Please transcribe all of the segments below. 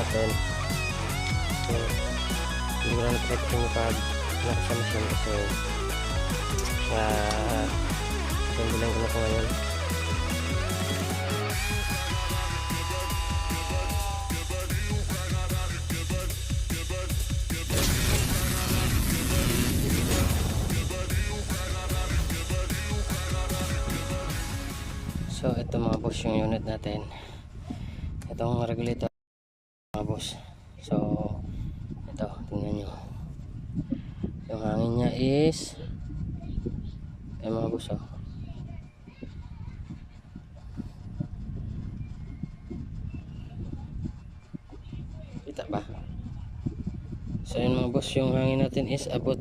natin. So, hindi ko lang nakita yung pag nasa sa machine kasi uh, lang ko na po ngayon. So ito mga boss yung unit natin. Itong regulator mga boss. So ito tingnan nyo. Yung hangin niya is eh mga boss oh. Kita ba? So yun mga boss yung hangin natin is abot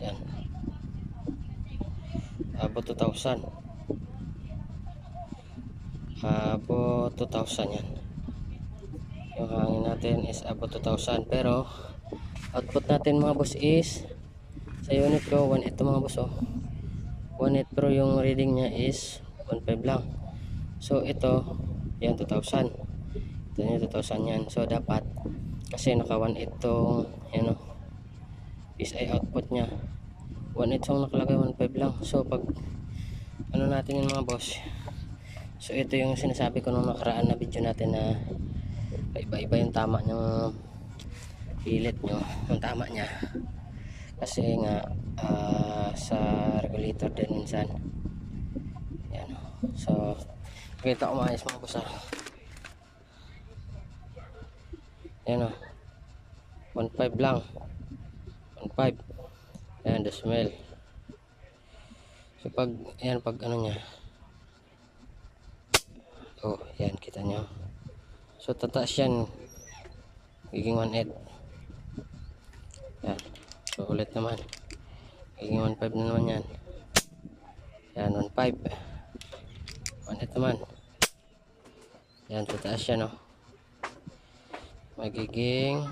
yan abot 2,000 abot 2,000 yan yung hangin natin is abot 2,000 pero output natin mga boss is sa unit ko 1.8 to mga boss oh. 1.8 pero yung reading niya is 1.5 lang. So ito yan 2,000 ito yung 2,000 yan. So dapat kasi naka 1.8 tong yan oh. PSI output niya. 1.8 so nakalagay 1.5 lang. So pag ano natin yung mga boss? So ito yung sinasabi ko nung nakaraan na video natin na iba-iba yung tama ng pilit nyo, yung tama niya. Kasi nga ah, sa regulator din minsan. Yan. So kita ko maayos mga kusa. Yan o. 1.5 lang. 1.5. Yan, the smell. So pag, yan pag ano niya, Oh, yan kita nyo. So tataas yan. Giging 1.8. Yan. So ulit naman. Giging 1.5 na naman yan. Yan 1.5. 1.8 naman. Yan tataas yan oh. Magiging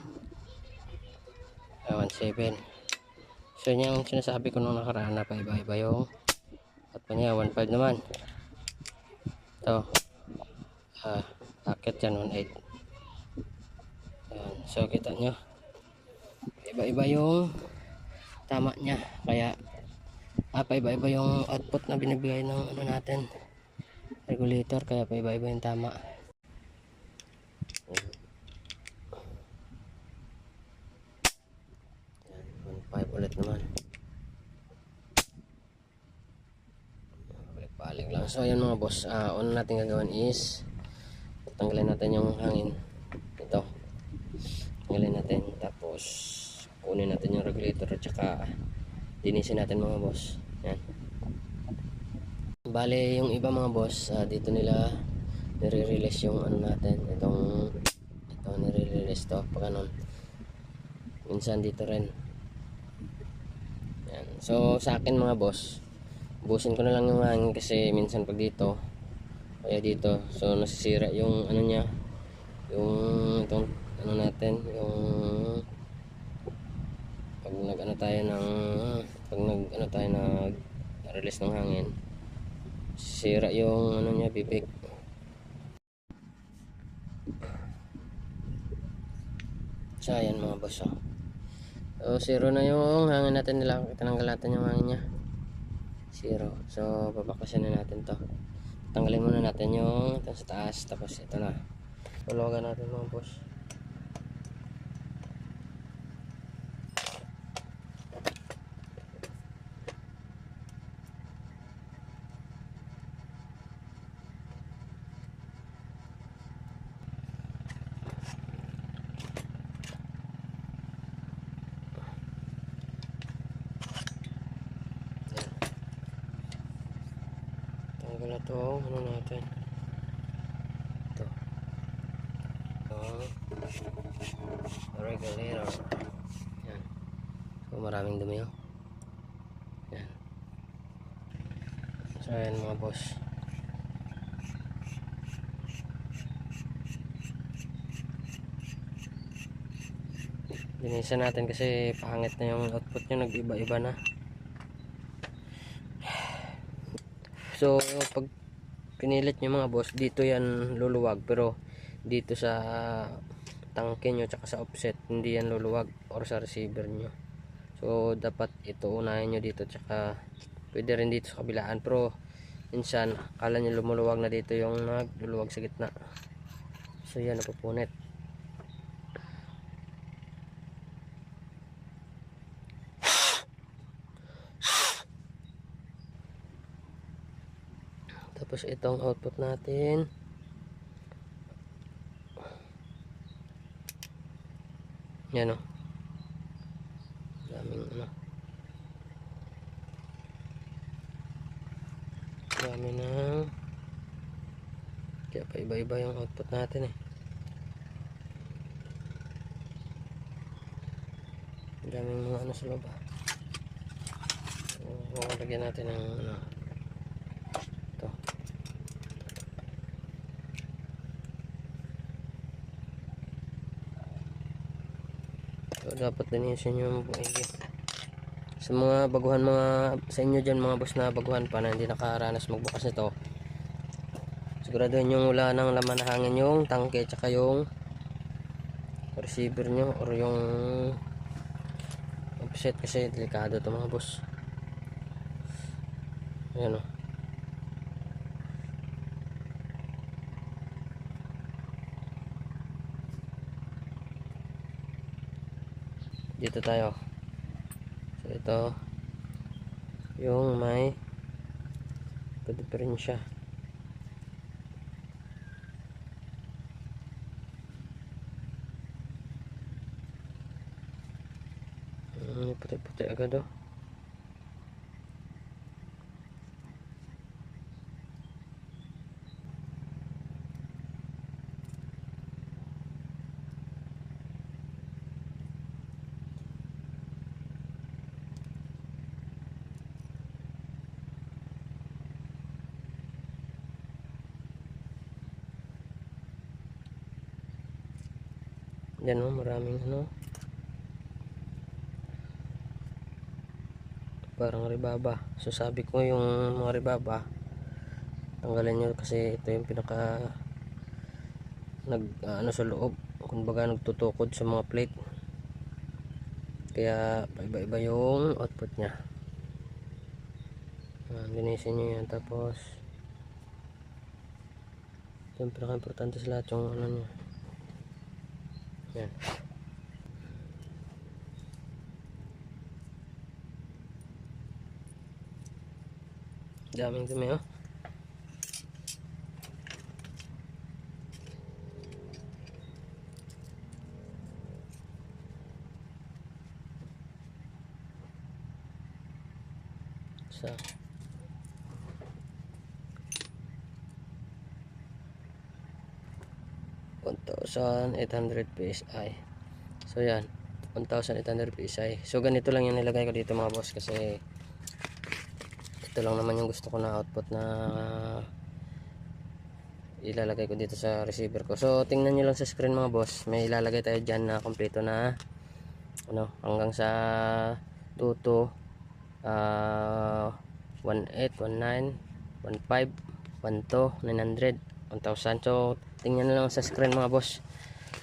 ah, 1.7. So yun yung sinasabi ko nung nakaraan na pa iba-iba yung at pa niya 1.5 naman. Ito ah, akit yan 1.8 Ayan. so kita nyo. Iba-iba yung tama niya. Kaya ah, iba-iba yung output na binibigay ng ano natin regulator. Kaya pa iba-iba yung tama. Ayan, 1.5 ulit naman. Balik lang. So ayan mga boss ah una natin gagawin is tanggalin natin yung hangin. Ito. Tanggalin natin. Tapos kunin natin yung regulator at saka linisin natin mga boss. Yan. Bale yung iba mga boss ah, dito nila nire-release yung ano natin itong ito nire-release to pag ganun. Minsan dito rin. Yan. So sa akin mga boss busin ko na lang yung hangin kasi minsan pag dito kaya dito. So nasisira yung ano niya. Yung itong ano natin yung pag nag ano tayo ng pag nag ano tayo nag release ng hangin sira yung ano niya bibig. So ayan mga boss oh. so zero na yung hangin natin. Nila tinanggal natin yung hangin niya. Zero. So babaklasin na natin to tanggalin muna natin yung ito sa taas. Tapos ito na. Tulagan natin mga boss tanggal na to. Ano natin? Ito. Ito. Regulator yan. So maraming dumi oh. Yan. So yan mga boss. Linisan natin kasi pangit na yung output nyo nag-iba-iba na So, pag pinilit nyo mga boss, dito yan luluwag. Pero, dito sa tangke nyo tsaka sa offset hindi yan luluwag or sa receiver nyo so dapat ito unahin nyo dito tsaka pwede rin dito sa kabilaan. Pero minsan akala nyo lumuluwag na dito yung nagluluwag sa gitna. So yan napupunit tapos itong output natin. Yan o daming ano. Dami ng kaya pa iba iba yung output natin eh. Daming mga ano sa loob ah so, lagyan natin ng ano ito So, dapat linisin yung buhay. Sa mga baguhan mga sa inyo diyan mga boss na baguhan pa na hindi nakaranas magbukas nito. Siguraduhin yung wala nang laman na hangin yung tangke tsaka yung receiver nyo or yung offset kasi delikado to mga boss. Ayan o. dito tayo. So ito. Yung may diferensya Hmm, puti-puti agad oh Yan o, maraming ano. Parang ribaba. So sabi ko yung mga ribaba, tanggalin nyo kasi ito yung pinaka nag ah, ano sa loob. Kumbaga nagtutukod sa mga plate. Kaya iba-iba yung output niya. Ah, linisin nyo yan tapos ito yung pinaka-importante sa lahat yung ano niya. Yan. Daming dumi oh. Sa 1,800 PSI so yan. 1,800 PSI so ganito lang yung nilagay ko dito mga boss kasi ito lang naman yung gusto ko na output na ilalagay ko dito sa receiver ko. So tingnan nyo lang sa screen mga boss. May ilalagay tayo dyan na kompleto na ano hanggang sa 22 uh, 18 19 15 12 900 1,000 so tingnan na lang sa screen mga boss.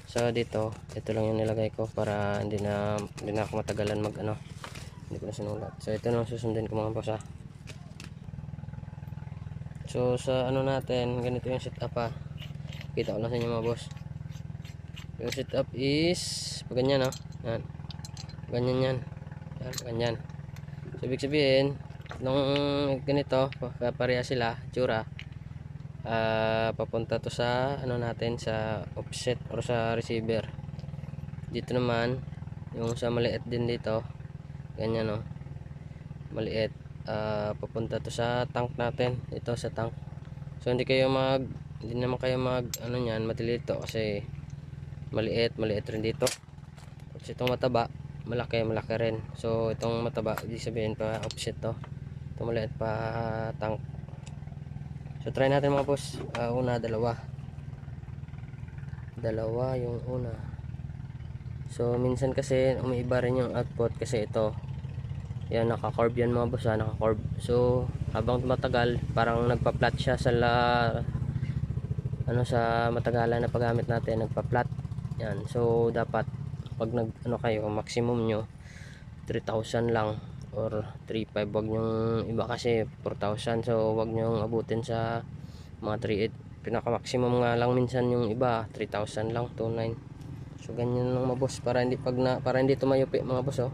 So dito ito lang yung nilagay ko para hindi na hindi na ako matagalan mag ano hindi ko na sinulat. So ito lang susundin ko mga boss ha so sa ano natin ganito yung setup ha kita ko lang sa inyo mga boss. Yung setup is pag ganyan no yan. Ganyan yan. Yan ganyan. So ibig sabihin nung ganito pareha sila tsura uh, papunta to sa ano natin sa offset or sa receiver. Dito naman yung sa maliit din dito ganyan no? Maliit. Uh, papunta to sa tank natin. Ito sa tank. So hindi kayo mag hindi naman kayo mag ano nyan matilito kasi maliit maliit rin dito. Tapos itong mataba malaki malaki rin. So itong mataba ibig sabihin pa offset to. Ito maliit pa tank So try natin mga boss. Uh, una, dalawa. Dalawa yung una. So minsan kasi umiiba rin yung output kasi ito. Yan naka-curve yan mga boss, ha, naka-curve. So habang tumatagal, parang nagpa-flat siya sa la ano sa matagalan na paggamit natin nagpa-flat yan so dapat pag nag ano kayo maximum nyo 3,000 lang or 3,500 wag nyong iba kasi 4,000 so wag nyong abutin sa mga 3,800 pinaka maximum nga lang minsan yung iba 3,000 lang 2,900 so ganyan lang mga boss para hindi pag na, para hindi tumayupi mga boss oh.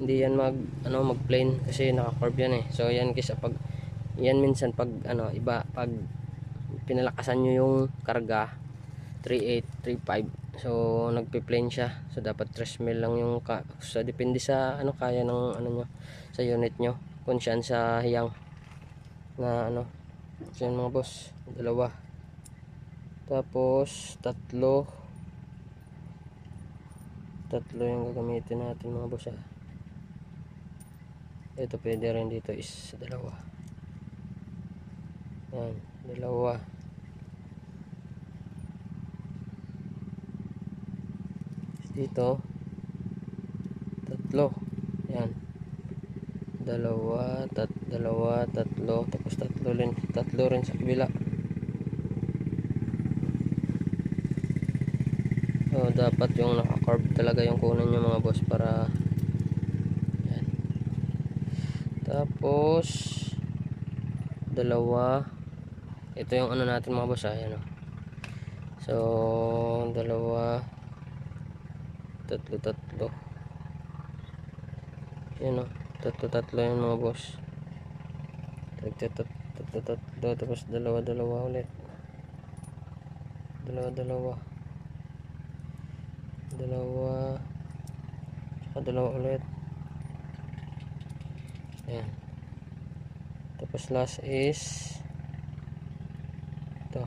Hindi yan mag ano mag plane kasi naka curve yan eh. So yan kasi pag yan minsan pag ano iba pag pinalakasan nyo yung karga 38 35 so nagpi-plane siya. So dapat 3 mil lang yung ka so depende sa ano kaya ng ano nyo sa unit nyo. Kung saan sa hiyang. Na ano so yan mga boss. Dalawa. Tapos tatlo. Tatlo yung gagamitin natin mga boss ah. Ito pwede rin dito is dalawa. Yan dalawa dito. Tatlo. Yan dalawa tat dalawa tatlo. Tapos tatlo rin tatlo rin sa kabila. So dapat yung naka-curve talaga yung kunin nyo mga boss para yan tapos dalawa. Ito yung ano natin mga boss ah yan oh. so dalawa tatlo tatlo. Yan o tatlo tatlo yan mga boss. Tatlo tatlo tapos dalawa dalawa ulit. Dalawa dalawa. Dalawa. Saka dalawa ulit. Yan tapos last is ito.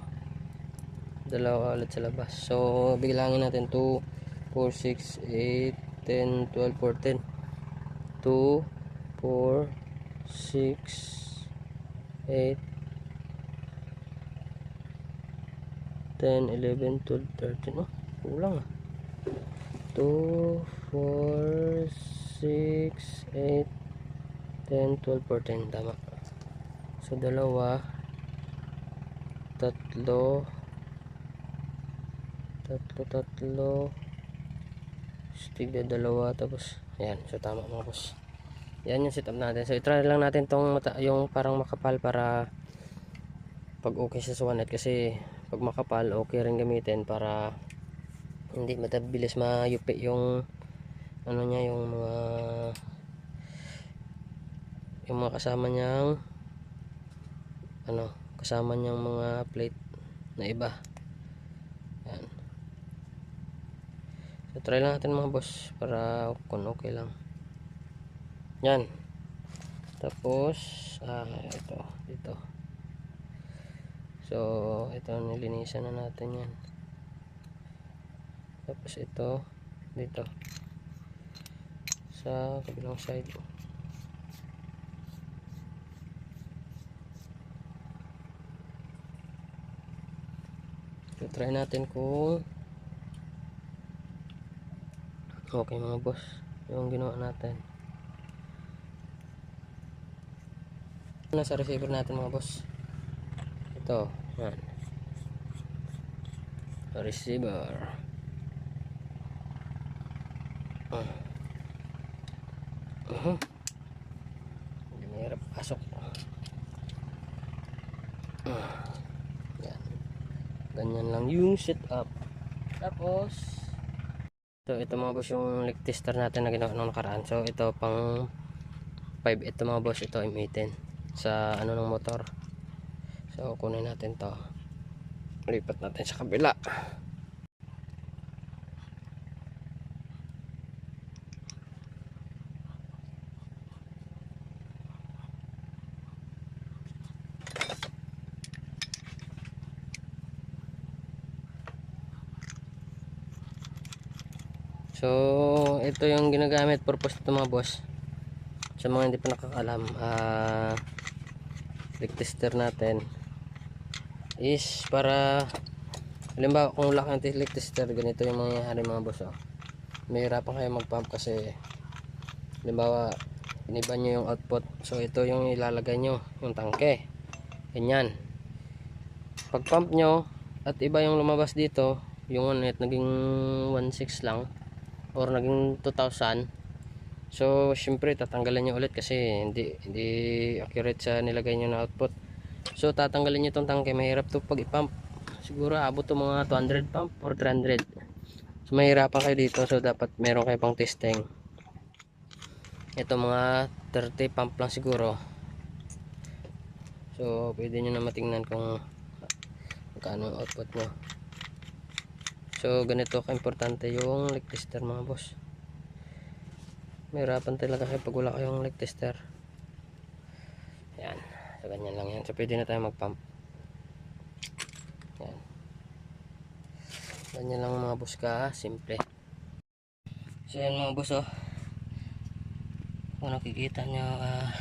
Dalawa ulit sa labas. So biglangin natin 2 4, 6, 8, 10, 12, 14 2, 4 6 8 10, 11, 12, 13 oh, kulang ah. 2, 4 6, 8 10, 12, 14 tama. So dalawa tatlo tatlo tatlo stick na dalawa tapos ayan so tama mga boss. Yan yung setup natin. So itry lang natin tong mata, yung parang makapal para pag okay sa suwanet kasi pag makapal okay rin gamitin para hindi matabilis mayupi yung ano niya yung mga yung mga kasama niyang ano kasama niyang mga plate na iba yan So try lang natin mga boss para kung okay lang. Yan. Tapos ah ito dito. So ito nilinisan na natin yan. Tapos ito dito sa kabilang side. So try natin kung okay mga boss. Yung ginawa natin. Nasa receiver natin mga boss. Ito yan. Receiver. Uh. Uh -huh. hindi mahirap. Pasok. Uh. yan. Ganyan lang yung setup. Tapos So ito mga boss yung leak tester natin na ginawa nung nakaraan. So ito pang 5 ito mga boss ito M18 sa ano ng motor. So kunin natin to. Lipat natin sa kabila. So, ito yung ginagamit purpose nito mga boss. Sa mga hindi pa nakakalam, ah leak tester natin is para halimbawa kung wala kang leak tester, ganito yung mangyayari mga boss. Oh. Mahirapan kayo mag-pump kasi halimbawa iniba nyo yung output. So, ito yung ilalagay nyo, yung tangke. Ganyan. pag pump nyo at iba yung lumabas dito yung 1.8 naging 1.6 lang or naging 2,000 so syempre tatanggalan nyo ulit kasi hindi, hindi accurate sa nilagay nyo na output. So tatanggalin nyo itong tangke mahirap to pag i-pump siguro abot to mga 200 pump or 300 so mahirapan kayo dito. So dapat meron kayo pang testing. Ito mga 30 pump lang siguro. So pwede nyo na matingnan kung magkano output nyo so ganito ka-importante yung leak tester mga boss. Mahirapan talaga kayo pag wala kayong leak tester. Yan. So ganyan lang yan. So pwede na tayo mag pump yan. Ganyan lang mga boss ka simple so yan mga boss oh. Kung nakikita nyo ah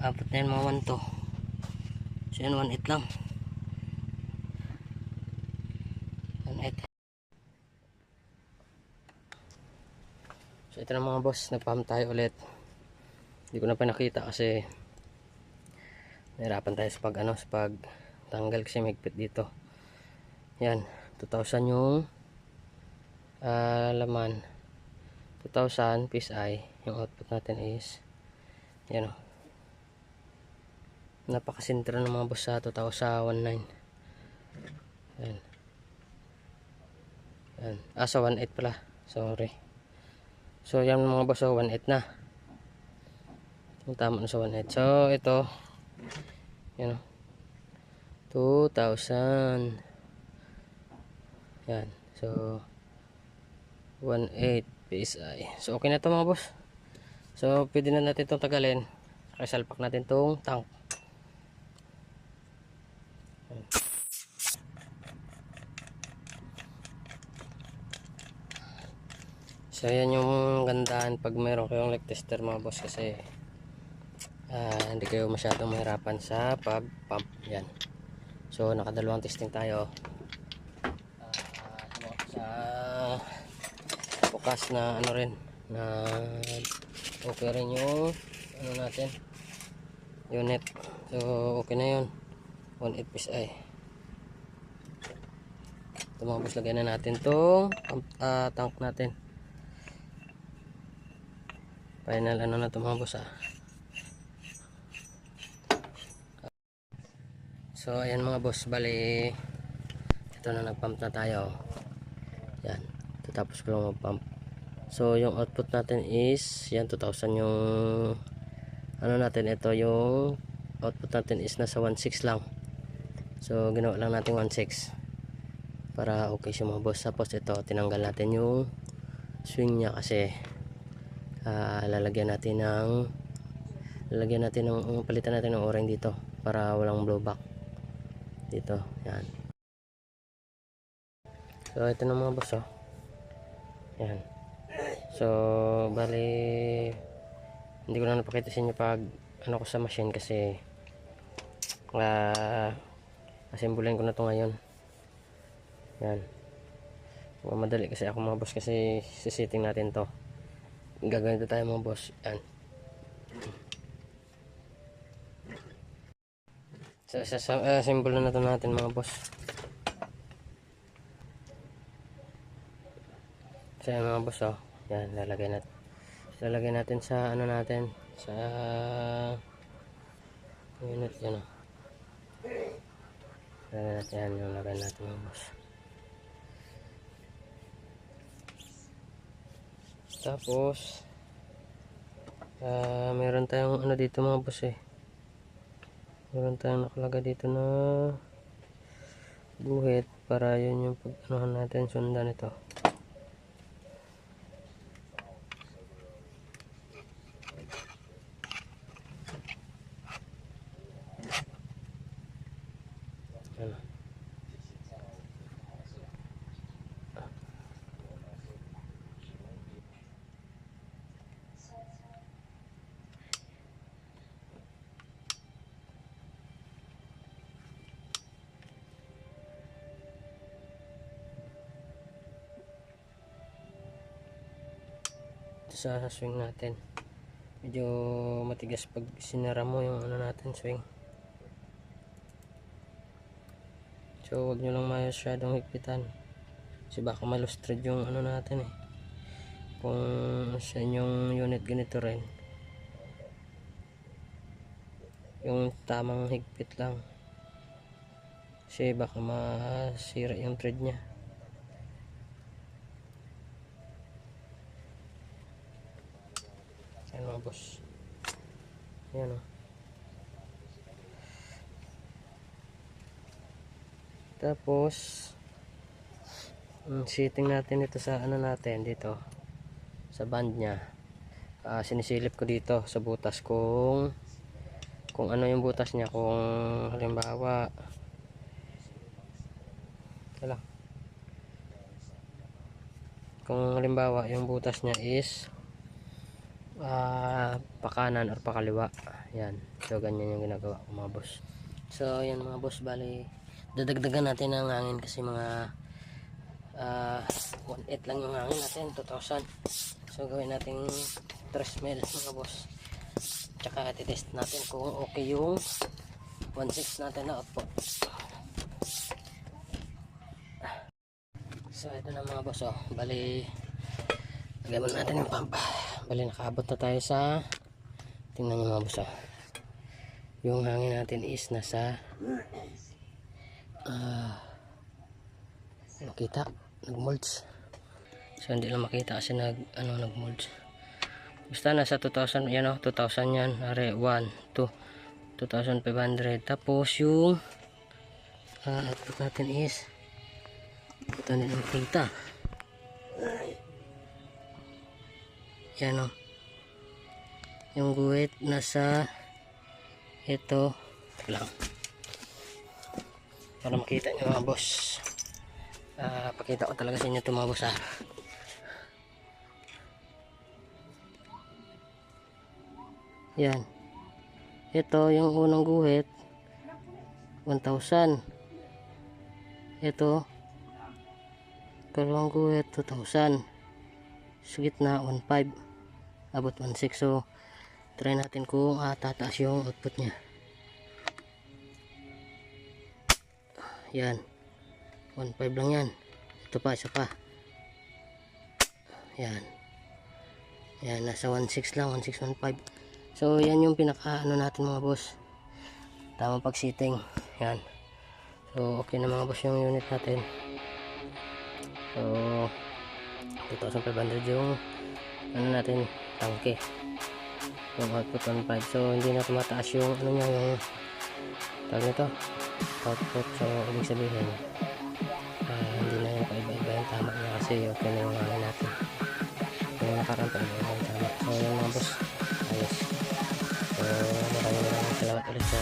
abot na yan mga 1 to so yan 1.8 lang 1.8 ito na mga boss nagpump tayo ulit. Hindi ko na pa nakita kasi nahirapan tayo sa pag ano sa pag tanggal kasi mahigpit dito. Yan 2,000 yung ah, laman. 2,000 PSI yung output natin is yan o napakasintra ng mga boss sa 2019 yan. Yan. Ah sa 1.8 pala. Sorry so yan mga boss so 1.8 na. Tama na sa 1.8 so ito yan o. 2,000 yan. So 1.8 PSI so okay na to mga boss. So pwede na natin itong tagalin. Resalpak natin itong tank So yan yung gandaan pag meron kayong leak tester mga boss kasi ah, hindi kayo masyadong mahirapan sa pag pump yan. So nakadalawang testing tayo. Ah, sa bukas na ano rin na okay rin yung ano natin unit. So okay na yun. 1.8 PSI. Ito mga boss lagyan na natin tong ah, tank natin final ano na boss ah. So ayan mga boss bali ito na nagpump na tayo. Yan tatapos ko lang mag pump so yung output natin is yan 2000 yung ano natin ito yung output natin is nasa 1.6 lang. So ginawa lang natin 1.6 para okay siya mga boss. Tapos ito tinanggal natin yung swing niya kasi ah, lalagyan natin ng lalagyan natin ng palitan natin ng o-ring dito para walang blowback. Dito yan. So ito na mga boss oh. Yan. So bali hindi ko na napakita sa inyo pag ano ko sa machine kasi uh, asimbulin ko na to ngayon. Yan. Madali kasi ako mga boss kasi sisiting natin to gaganito tayo mga boss. Yan. Sa so, sa uh, symbol na to natin mga boss. So yan mga boss oh. Yan lalagay natin lalagay natin sa ano natin sa unit yan oh. Lalagay natin yan yung lagay natin mga boss tapos ah meron tayong ano dito mga boss eh. Meron tayong nakalagay dito na guhit para yun yung pag natin sundan ito sa swing natin. Medyo matigas pag sinara mo yung ano natin swing. So wag nyo lang masyadong higpitan. Kasi baka malustrad yung ano natin eh. Kung sa inyong unit ganito rin. Yung tamang higpit lang. Kasi baka masira yung thread nya mga boss. Ayan o. Tapos, sitting natin ito sa ano natin dito sa band niya Ah, sinisilip ko dito sa butas kung kung ano yung butas niya kung halimbawa wala kung halimbawa yung butas niya is ah, pakanan or pakaliwa yan. So ganyan yung ginagawa ko mga boss. So yan mga boss bali dadagdagan natin ang hangin kasi mga ah 1.8 lang yung hangin natin 2,000 so gawin natin 3 mil mga boss. Tsaka titest natin kung okay yung 1.6 natin na output. So ito na mga boss oh. Bali lagyan muna natin yung pump bali nakaabot na tayo sa tingnan nyo mga boss oh yung hangin natin is nasa ah makita nag-molds so hindi lang makita kasi nag ano nag-molds basta nasa 2,000 yan o 2,000 yan. Are 1 2 2,500 tapos yung uh, output natin is ito na makita yan o yung guhit nasa ito lang para makita nyo mga boss Ah, pakita ko talaga sa inyo ito mga boss ah. Yan. Ito yung unang guhit 1,000. Ito kalawang guhit 2,000. Sa gitna 1,500. Abot 1,600. So try natin kung ah, tataas yung output niya. Yan. 1.5 lang yan. Ito pa isa pa. Yan. Yan nasa 1.6 lang 1.615 so yan yung pinaka ano natin mga boss. Tamang pag sitting yan. So okay na mga boss yung unit natin. So 2,500 yung ano natin tangke. Yung output 1.5 so hindi na tumataas yung ano niya yung tawag nito? Output so ibig sabihin ah, hindi na yung paiba-iba yung tama niya kasi okay na yung hangin natin. Yung nakarang paiba-iba yung tama. So yung mga boss. Ayos. So maraming maraming salamat ulit sa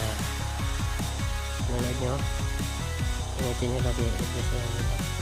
nanonood nyo initin nyo lagi i-bless nyo